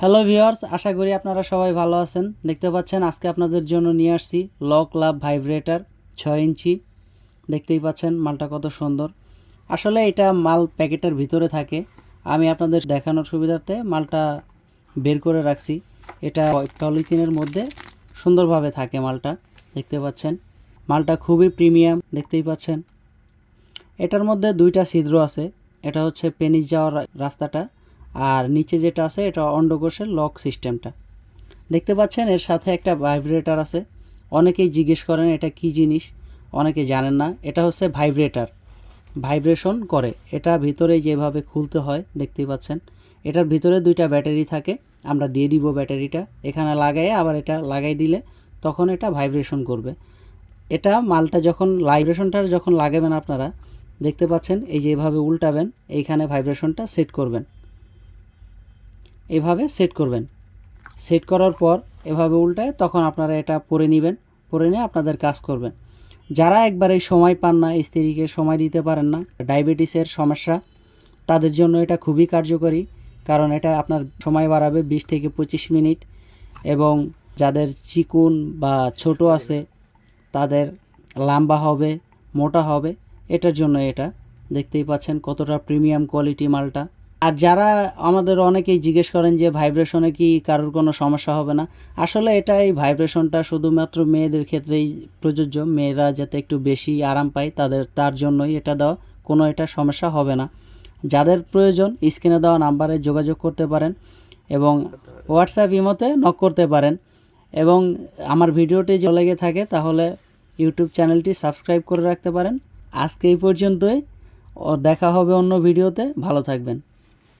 Hello viewers আশা করি আপনারা সবাই ভালো আছেন। দেখতে পাচ্ছেন, আজকে আপনাদের জন্য নিয়ে আসছি লক লাভ ভাইব্রেটার ছয় ইঞ্চি। দেখতেই পাচ্ছেন, মালটা কত সুন্দর। আসলে এটা মাল প্যাকেটের ভিতরে থাকে। আমি আপনাদের দেখানোর সুবিধার্থে মালটা বের করে রাখছি। এটা পলিথিনের মধ্যে সুন্দরভাবে থাকে মালটা। দেখতে পাচ্ছেন, মালটা খুবই প্রিমিয়াম, দেখতেই পাচ্ছেন। এটার মধ্যে দুইটা ছিদ্র আছে। এটা হচ্ছে পেনিস যাওয়ার রাস্তাটা। আর নিচে যেটা আছে, এটা অন্ডকোষের লক সিস্টেমটা। দেখতে পাচ্ছেন, এর সাথে একটা ভাইব্রেটার আছে। অনেকেই জিজ্ঞেস করেন, এটা কি জিনিস? অনেকে জানেন না, এটা হচ্ছে ভাইব্রেটার। ভাইব্রেশন করে। এটা ভিতরে যেভাবে খুলতে হয় দেখতেই পাচ্ছেন, এটার ভিতরে দুইটা ব্যাটারি থাকে। আমরা দিয়ে দিব ব্যাটারিটা। এখানে লাগাই আবার এটা লাগাই দিলে তখন এটা ভাইব্রেশন করবে। এটা মালটা যখন, ভাইব্রেশনটা যখন লাগাবেন আপনারা, দেখতে পাচ্ছেন, এই যে এভাবে উল্টাবেন, এইখানে ভাইব্রেশনটা সেট করবেন। এভাবে সেট করবেন। সেট করার পর এভাবে উল্টায় তখন আপনারা এটা পরে নেবেন, পরে নিয়ে আপনাদের কাজ করবেন। যারা একবারে সময় পান না, স্ত্রীকে সময় দিতে পারেন না, ডায়াবেটিসের সমস্যা, তাদের জন্য এটা খুবই কার্যকরী। কারণ এটা আপনার সময় বাড়াবে বিশ থেকে পঁচিশ মিনিট এবং যাদের চিকুন বা ছোট আছে, তাদের লম্বা হবে, মোটা হবে, এটার জন্য এটা। দেখতেই পাচ্ছেন কতটা প্রিমিয়াম কোয়ালিটি মালটা। আর যারা আমাদের অনেকেই জিজ্ঞেস করেন যে ভাইব্রেশনে কি কারোর কোনো সমস্যা হবে না, আসলে এটা এই ভাইব্রেশনটা শুধুমাত্র মেয়েদের ক্ষেত্রেই প্রযোজ্য। মেয়েরা যাতে একটু বেশি আরাম পায়, তাদের, তার জন্যই এটা দেওয়া, কোনো এটা সমস্যা হবে না। যাদের প্রয়োজন, স্ক্রিনে দেওয়া নাম্বারে যোগাযোগ করতে পারেন এবং হোয়াটসঅ্যাপ ইমোতে নক করতে পারেন। এবং আমার ভিডিওটি যদি লেগে থাকে, তাহলে ইউটিউব চ্যানেলটি সাবস্ক্রাইব করে রাখতে পারেন। আজকে এই পর্যন্তই। দেখা হবে অন্য ভিডিওতে। ভালো থাকবেন।